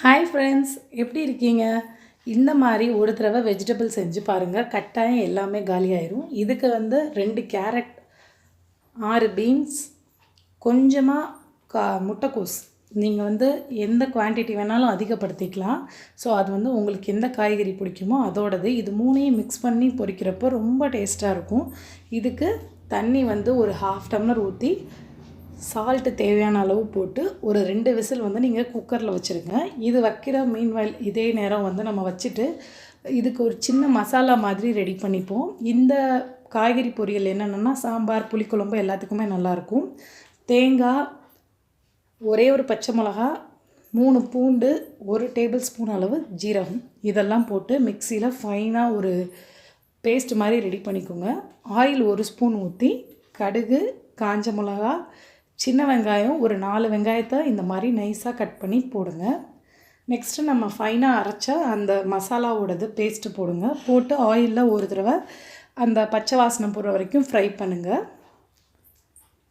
Hi friends எப்படி இருக்கீங்க? இந்த மாதிரி ஒரு தடவை வெஜிடபிள் செஞ்சு பாருங்கள் கட்டாயம் எல்லாமே காலியாயிரும் இதுக்கு வந்து ரெண்டு கேரட் ஆறு பீன்ஸ் கொஞ்சமாக கா முட்டைக்கோஸ். நீங்கள் வந்து எந்த குவான்டிட்டி வேணாலும் அதிகப்படுத்திக்கலாம். ஸோ அது வந்து உங்களுக்கு எந்த காய்கறி பிடிக்குமோ அதோடது இது மூணையும் மிக்ஸ் பண்ணி பொரிக்கிறப்போ ரொம்ப டேஸ்ட்டாக இருக்கும். இதுக்கு தண்ணி வந்து ஒரு ஹாஃப் டம்ளர் ஊற்றி சால்ட்டு தேவையான அளவு போட்டு ஒரு ரெண்டு விசில் வந்து நீங்கள் குக்கரில் வச்சுருங்க. இது வைக்கிற மீன்வாயில் இதே நேரம் வந்து நம்ம வச்சுட்டு இதுக்கு ஒரு சின்ன மசாலா மாதிரி ரெடி பண்ணிப்போம். இந்த காய்கறி பொரியல் என்னென்னா சாம்பார் புளிக்குழம்பு எல்லாத்துக்குமே நல்லாயிருக்கும் தேங்காய் ஒரே ஒரு பச்சை மிளகா மூணு பூண்டு ஒரு டேபிள் ஸ்பூன் அளவு ஜீரகம். இதெல்லாம் போட்டு மிக்சியில் ஃபைனாக ஒரு பேஸ்ட் மாதிரி ரெடி பண்ணிக்கோங்க. ஆயில் ஒரு ஸ்பூன் ஊற்றி கடுகு காஞ்ச மிளகா சின்ன வெங்காயம் ஒரு நாலு வெங்காயத்தை இந்த மாதிரி நைஸாக கட் பண்ணி போடுங்க. நெக்ஸ்ட்டு நம்ம ஃபைனாக அரைச்ச அந்த மசாலாவோடது பேஸ்ட்டு போடுங்க. போட்டு ஆயிலில் ஒரு தடவை அந்த பச்சை வாசனை போடுற வரைக்கும் ஃப்ரை பண்ணுங்கள்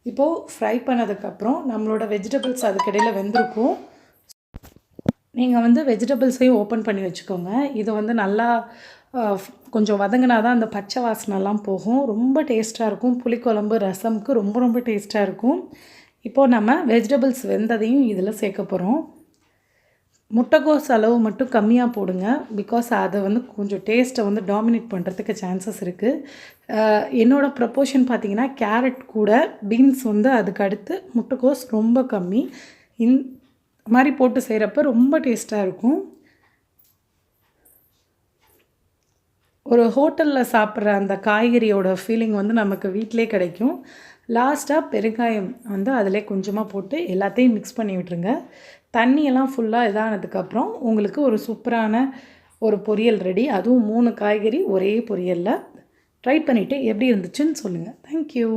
இப்போது ஃப்ரை பண்ணதுக்கப்புறம் நம்மளோட வெஜிடபிள்ஸ் அதுக்கிடையில் வெந்திருக்கும். நீங்கள் வந்து வெஜிடபிள்ஸையும் ஓப்பன் பண்ணி வச்சுக்கோங்க. இது வந்து நல்லா கொஞ்சம் வதங்கினா தான் அந்த பச்சை வாசனைலாம் போகும். ரொம்ப டேஸ்ட்டாக இருக்கும். புளிக்குழம்பு ரசம்க்கு ரொம்ப ரொம்ப டேஸ்ட்டாக இருக்கும். இப்போது நம்ம வெஜிடபிள்ஸ் வெந்ததையும் இதில் சேர்க்க போகிறோம் முட்டைக்கோஸ் அளவு மட்டும் கம்மியாக போடுங்க. பிகாஸ் அதை வந்து கொஞ்சம் டேஸ்ட்டை வந்து டாமினேட் பண்ணுறதுக்கு சான்சஸ் இருக்குது என்னோடய ப்ரப்போர்ஷன் பார்த்திங்கன்னா கேரட் கூட பீன்ஸ் வந்து அதுக்கு அடுத்து முட்டைக்கோஸ் ரொம்ப கம்மி. இந் மாதிரி போட்டு செய்கிறப்ப ரொம்ப டேஸ்ட்டாக இருக்கும். ஒரு ஹோட்டலில் சாப்பிட்ற அந்த காய்கறியோட ஃபீலிங் வந்து நமக்கு வீட்டிலே கிடைக்கும். லாஸ்ட்டாக பெருங்காயம் வந்து அதிலே கொஞ்சமாக போட்டு எல்லாத்தையும் மிக்ஸ் பண்ணி விட்டுருங்க. தண்ணியெல்லாம் ஃபுல்லாக இதானதுக்கப்புறம் உங்களுக்கு ஒரு சூப்பரான ஒரு பொரியல் ரெடி அதுவும் மூணு காய்கறி ஒரே பொரியலில். ட்ரை பண்ணிவிட்டு எப்படி இருந்துச்சுன்னு சொல்லுங்கள் தேங்க்யூ